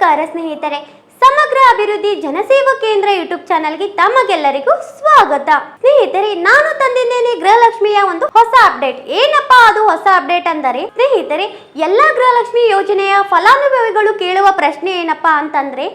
ನಮಸ್ಕಾರ ಸ್ನೇಹಿತರೆ. ಸಮಗ್ರ ಅಭಿವೃದ್ಧಿ ಜನಸೇವಾ ಕೇಂದ್ರ ಯೂಟ್ಯೂಬ್ ಚಾನಲ್ಗೆ ತಮಗೆಲ್ಲರಿಗೂ ಸ್ವಾಗತ. ಸ್ನೇಹಿತರೆ, ನಾನು ತಂದಿದ್ದೇನೆ ಗೃಹಲಕ್ಷ್ಮಿಯ ಒಂದು ಹೊಸ ಅಪ್ಡೇಟ್. ಏನಪ್ಪಾ ಅದು ಹೊಸ ಅಪ್ಡೇಟ್ ಅಂದರೆ, ಸ್ನೇಹಿತರೆ, ಎಲ್ಲಾ ಗೃಹಲಕ್ಷ್ಮಿ ಯೋಜನೆಯ ಫಲಾನುಭವಿಗಳು ಕೇಳುವ ಪ್ರಶ್ನೆ ಏನಪ್ಪಾ ಅಂತಂದ್ರೆ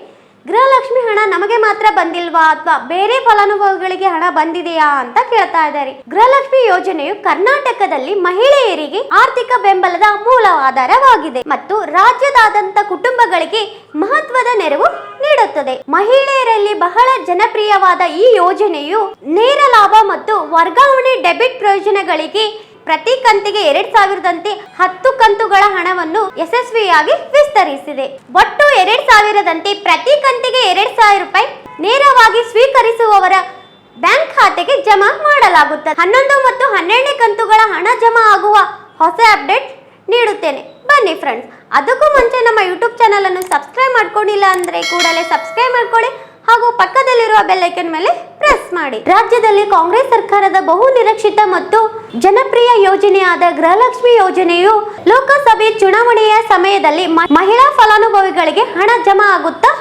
ಗೃಹಲಕ್ಷ್ಮಿ ಹಣ ನಮಗೆ ಮಾತ್ರ ಬಂದಿಲ್ವಾ ಅಥವಾ ಬೇರೆ ಫಲಾನುಭವಿಗಳಿಗೆ ಹಣ ಬಂದಿದೆಯಾ ಅಂತ ಕೇಳ್ತಾ ಇದ್ದಾರೆ. ಗೃಹಲಕ್ಷ್ಮಿ ಯೋಜನೆಯು ಕರ್ನಾಟಕದಲ್ಲಿ ಮಹಿಳೆಯರಿಗೆ ಆರ್ಥಿಕ ಬೆಂಬಲದ ಮೂಲ ಆಧಾರವಾಗಿದೆ ಮತ್ತು ರಾಜ್ಯದಾದಂತ ಕುಟುಂಬಗಳಿಗೆ ಮಹತ್ವದ ನೆರವು ನೀಡುತ್ತದೆ. ಮಹಿಳೆಯರಲ್ಲಿ ಬಹಳ ಜನಪ್ರಿಯವಾದ ಈ ಯೋಜನೆಯು ನೇರ ಲಾಭ ಮತ್ತು ವರ್ಗಾವಣೆ ಡೆಬಿಟ್ ಪ್ರಯೋಜನಗಳಿಗೆ ಪ್ರತಿ ಕಂತಿಗೆ ಎರಡ್ ಸಾವಿರದಂತೆ ಹತ್ತು ಕಂತುಗಳ ಹಣವನ್ನು ಯಶಸ್ವಿಯಾಗಿ ವಿಸ್ತರಿಸಿದೆ. ಒಟ್ಟು ಎರಡ್ ಸಾವಿರದಂತೆ ಪ್ರತಿ ಕಂತಿಗೆ ಎರಡ್ ಸಾವಿರ ರೂಪಾಯಿ ನೇರವಾಗಿ ಸ್ವೀಕರಿಸುವವರ ಬ್ಯಾಂಕ್ ಖಾತೆಗೆ ಜಮಾ ಮಾಡಲಾಗುತ್ತದೆ. ಹನ್ನೊಂದು ಮತ್ತು ಹನ್ನೆರಡನೇ ಕಂತುಗಳ ಹಣ ಜಮಾ ಆಗುವ ಹೊಸ ಅಪ್ಡೇಟ್ ನೀಡುತ್ತೇನೆ. ಬನ್ನಿ ಫ್ರೆಂಡ್ಸ್ ಅದಕ್ಕೂ ಮುಂಚೆ ನಮ್ಮ ಯೂಟ್ಯೂಬ್ ಚಾನಲ್ ಅನ್ನು ಸಬ್ಸ್ಕ್ರೈಬ್ ಮಾಡ್ಕೊಂಡಿಲ್ಲ ಅಂದ್ರೆ ಕೂಡಲೇ ಸಬ್ಸ್ಕ್ರೈಬ್ ಮಾಡ್ಕೊಳ್ಳಿ. ಹಾಗೂ ಪಕ್ಕದಲ್ಲಿರುವ ಬೆಲ್ಲೈಕನ್ ಮೇಲೆ ಪ್ರೆಸ್ ಮಾಡಿ. ರಾಜ್ಯದಲ್ಲಿ ಕಾಂಗ್ರೆಸ್ ಸರ್ಕಾರದ ಬಹು ನಿರೀಕ್ಷಿತ ಮತ್ತು ಜನಪ್ರಿಯ ಯೋಜನೆಯಾದ ಗೃಹಲಕ್ಷ್ಮಿ ಯೋಜನೆಯು ಲೋಕಸಭೆ ಚುನಾವಣೆಯ ಸಮಯದಲ್ಲಿ ಮಹಿಳಾ ಫಲಾನುಭವಿಗಳಿಗೆ ಹಣ ಜಮಾ ಆಗುತ್ತಾ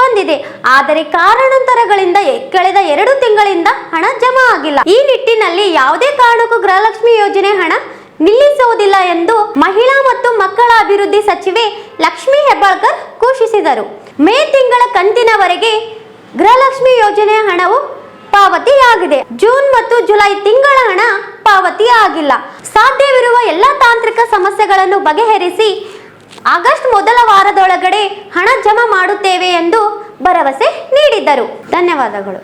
ಬಂದಿದೆ. ಆದರೆ ಕಾರಣಾಂತರಗಳಿಂದ ಕಳೆದ ಎರಡು ತಿಂಗಳಿಂದ ಹಣ ಜಮಾ ಆಗಿಲ್ಲ. ಈ ನಿಟ್ಟಿನಲ್ಲಿ ಯಾವುದೇ ಕಾರಣಕ್ಕೂ ಗೃಹಲಕ್ಷ್ಮಿ ಯೋಜನೆ ಹಣ ನಿಲ್ಲಿಸುವುದಿಲ್ಲ ಎಂದು ಮಹಿಳಾ ಮತ್ತು ಮಕ್ಕಳ ಅಭಿವೃದ್ಧಿ ಸಚಿವೆ ಲಕ್ಷ್ಮಿ ಹೆಬ್ಬಾಳ್ಕರ್ ಘೋಷಿಸಿದರು. ಮೇ ತಿಂಗಳ ಕಂತಿನವರೆಗೆ ಗೃಹಲಕ್ಷ್ಮಿ ಯೋಜನೆಯ ಹಣವು ಪಾವತಿಯಾಗಿದೆ. ಜೂನ್ ಮತ್ತು ಜುಲೈ ತಿಂಗಳ ಹಣ ಪಾವತಿಯಾಗಿಲ್ಲ. ಸಾಧ್ಯವಿರುವ ಎಲ್ಲ ತಾಂತ್ರಿಕ ಸಮಸ್ಯೆಗಳನ್ನು ಬಗೆಹರಿಸಿ ಆಗಸ್ಟ್ ಮೊದಲ ವಾರದೊಳಗಡೆ ಹಣ ಜಮಾ ಮಾಡುತ್ತೇವೆ ಎಂದು ಭರವಸೆ ನೀಡಿದ್ದರು. ಧನ್ಯವಾದಗಳು.